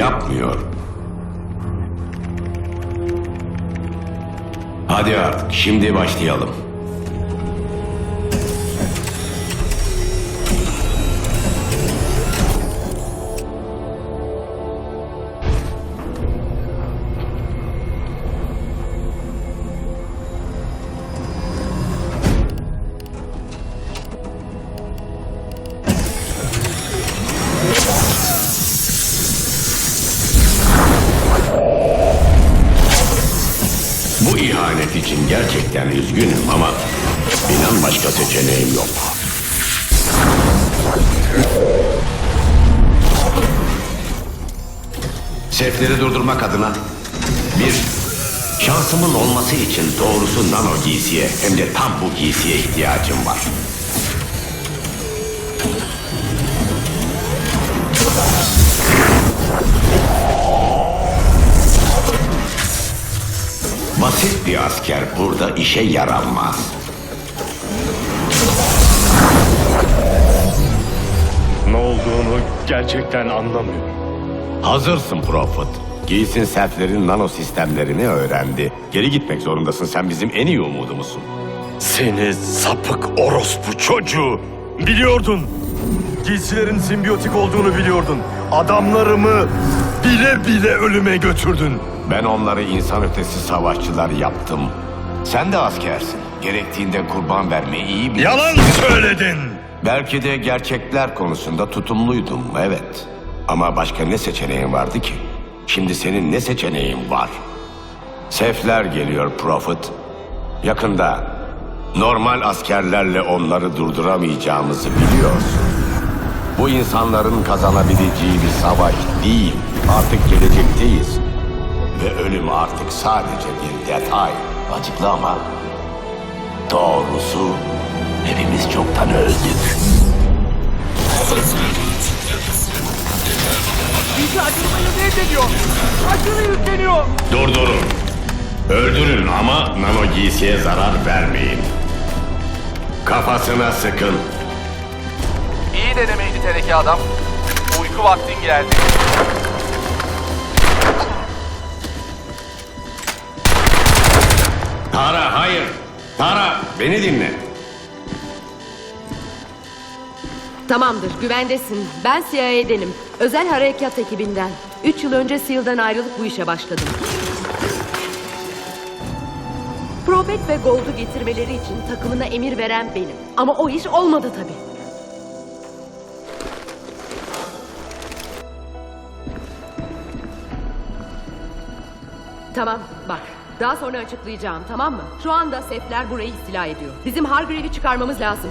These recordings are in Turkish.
yapmıyor. Hadi artık şimdi başlayalım. Seçeneğim yok. Sefleri durdurmak adına bir şansımın olması için doğrusu nano giysiye hem de tam bu giysiye ihtiyacım var. Basit bir asker burada işe yaramaz. Ne olduğunu gerçekten anlamıyorum. Hazırsın Prophet. Giysin selflerin nano sistemlerini öğrendi. Geri gitmek zorundasın. Sen bizim en iyi umudumuzsun. Seni sapık orospu çocuğu. Biliyordun. Giysilerin simbiyotik olduğunu biliyordun. Adamlarımı bile bile ölüme götürdün. Ben onları insan ötesi savaşçılar yaptım. Sen de askersin. Gerektiğinde kurban vermeyi iyi bil. Yalan söyledin. Belki de gerçekler konusunda tutumluydum, evet. Ama başka ne seçeneğin vardı ki? Şimdi senin ne seçeneğin var? Sefler geliyor Prophet. Yakında normal askerlerle onları durduramayacağımızı biliyorsun. Bu insanların kazanabileceği bir savaş değil. Artık gelecekteyiz. Ve ölüm artık sadece bir detay. Acıklı ama doğrusu hepimiz çoktan öldük. Bizi acırmayı reddediyor. Aşırı yükleniyor. Durdurun. Öldürün ama nano giysiye zarar vermeyin. Kafasına sıkın. İyi denemeydi teneke adam. Uyku vaktin geldi. Tara hayır. Tara beni dinle. Tamamdır, güvendesin. Ben CIA'denim. Özel harekat ekibinden. Üç yıl önce SEAL'dan ayrılıp bu işe başladım. Prophet ve Gold'u getirmeleri için takımına emir veren benim. Ama o iş olmadı tabii. Tamam, bak. Daha sonra açıklayacağım, tamam mı? Şu anda sefler burayı istila ediyor. Bizim Hargreave'i çıkarmamız lazım.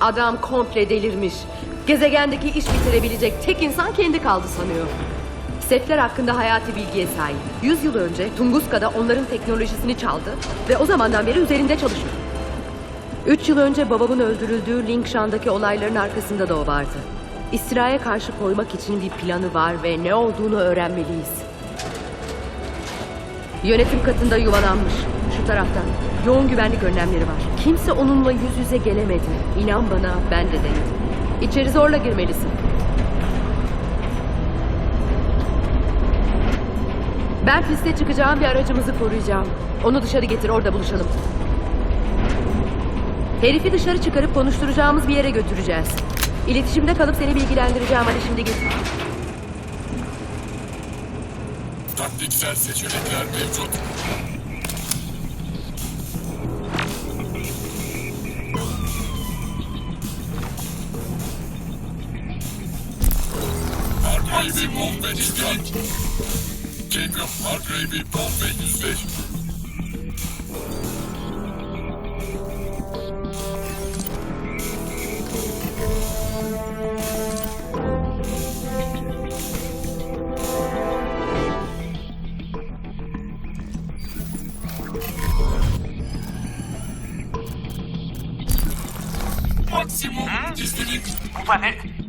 Adam komple delirmiş. Gezegendeki iş bitirebilecek tek insan kendi kaldı sanıyor. Setler hakkında hayati bilgiye sahip. Yüz yıl önce Tunguska'da onların teknolojisini çaldı ve o zamandan beri üzerinde çalışıyor. Üç yıl önce babamın öldürüldüğü Lingshan'daki olayların arkasında da o vardı. İstilaya karşı koymak için bir planı var ve ne olduğunu öğrenmeliyiz. Yönetim katında yuvalanmış. Şu taraftan. Yoğun güvenlik önlemleri var. Kimse onunla yüz yüze gelemedi. İnan bana ben de denedim. İçeri zorla girmelisin. Ben piste çıkacağım ve aracımızı koruyacağım. Onu dışarı getir orada buluşalım. Herifi dışarı çıkarıp konuşturacağımız bir yere götüreceğiz. İletişimde kalıp seni bilgilendireceğim. Hadi şimdi git. Taktiksel seçenekler mevcut. Hargrave'i bul ve dikkat. Jacob Hargrave'i bul ve yüzleş. Maksimum gizlilik. Bu da ne?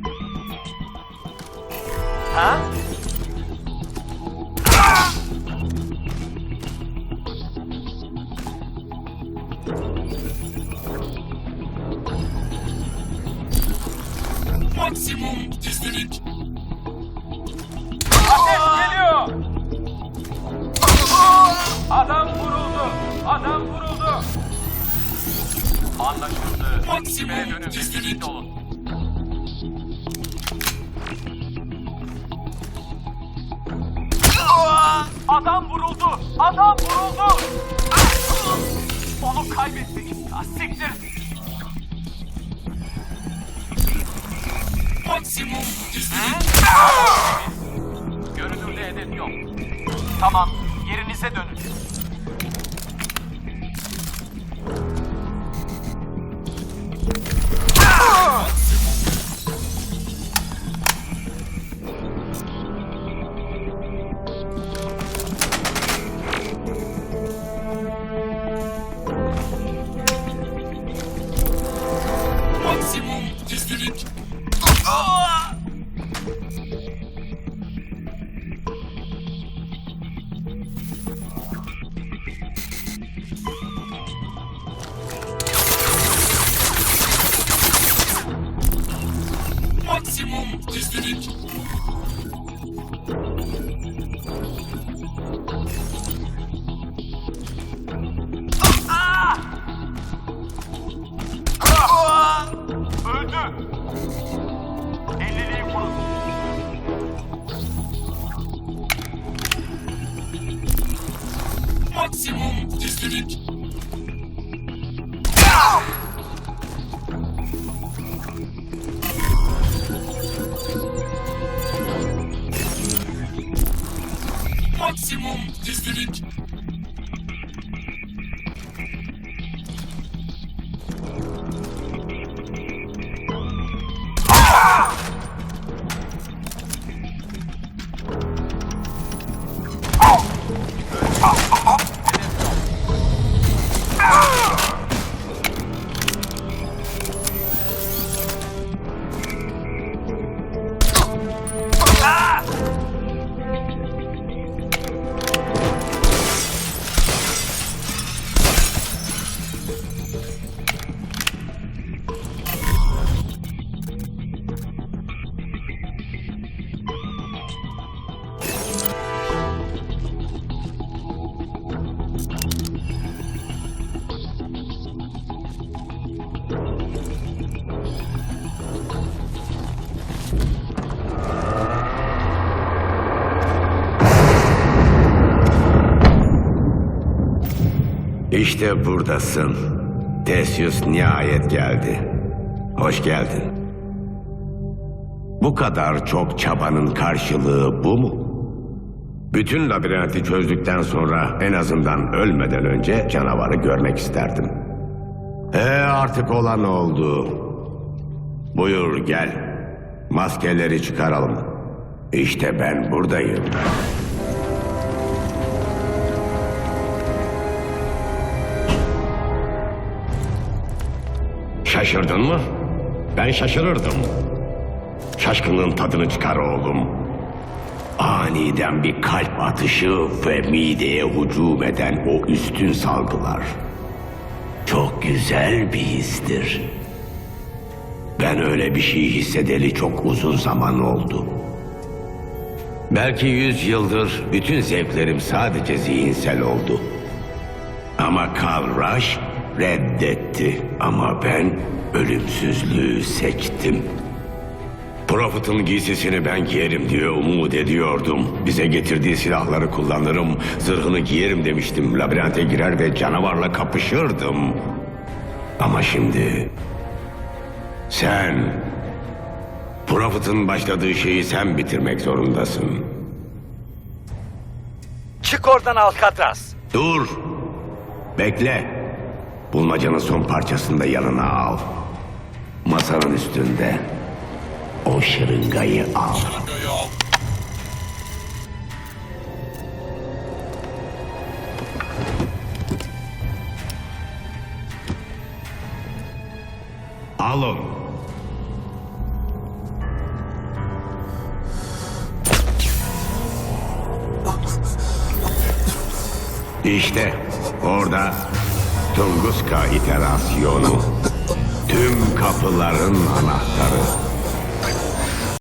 Ha? Maksimum üstelik. Ateş geliyor. Adam vuruldu. Adam vuruldu. Anlaşıldı. Dönün ve birlikte olun. Adam vuruldu. Adam vuruldu. Onu kaybettik. Siktir. Maksimum. Görünürde hedef yok. Tamam, yerinize dönün. Maksimum üstelik. Maksimum üstelik. Öldü. Maksimum üstelik. İşte buradasın. Theseus nihayet geldi. Hoş geldin. Bu kadar çok çabanın karşılığı bu mu? Bütün labirenti çözdükten sonra en azından ölmeden önce canavarı görmek isterdim. Ee artık olan oldu. Buyur gel. Maskeleri çıkaralım. İşte ben buradayım. Şaşırdın mı? Ben şaşırırdım. Şaşkınlığın tadını çıkar oğlum. Aniden bir kalp atışı ve mideye hücum eden o üstün salgılar. Çok güzel bir histir. Ben öyle bir şey hissedeli çok uzun zaman oldu. Belki yüz yıldır bütün zevklerim sadece zihinsel oldu. Ama Rush reddetti. Ama ben ölümsüzlüğü seçtim. Prophet'ın giysisini ben giyerim diye umut ediyordum. Bize getirdiği silahları kullanırım, zırhını giyerim demiştim. Labirente girer ve canavarla kapışırdım. Ama şimdi... Sen... Prophet'ın başladığı şeyi sen bitirmek zorundasın. Çık oradan Alcatraz. Dur. Bekle. Bulmacanın son parçasını da yanına al. Masanın üstünde. O şırıngayı al. Şırıngayı al. Alın. İşte orada Tunguska iterasyonu. Tüm kapıların anahtarı.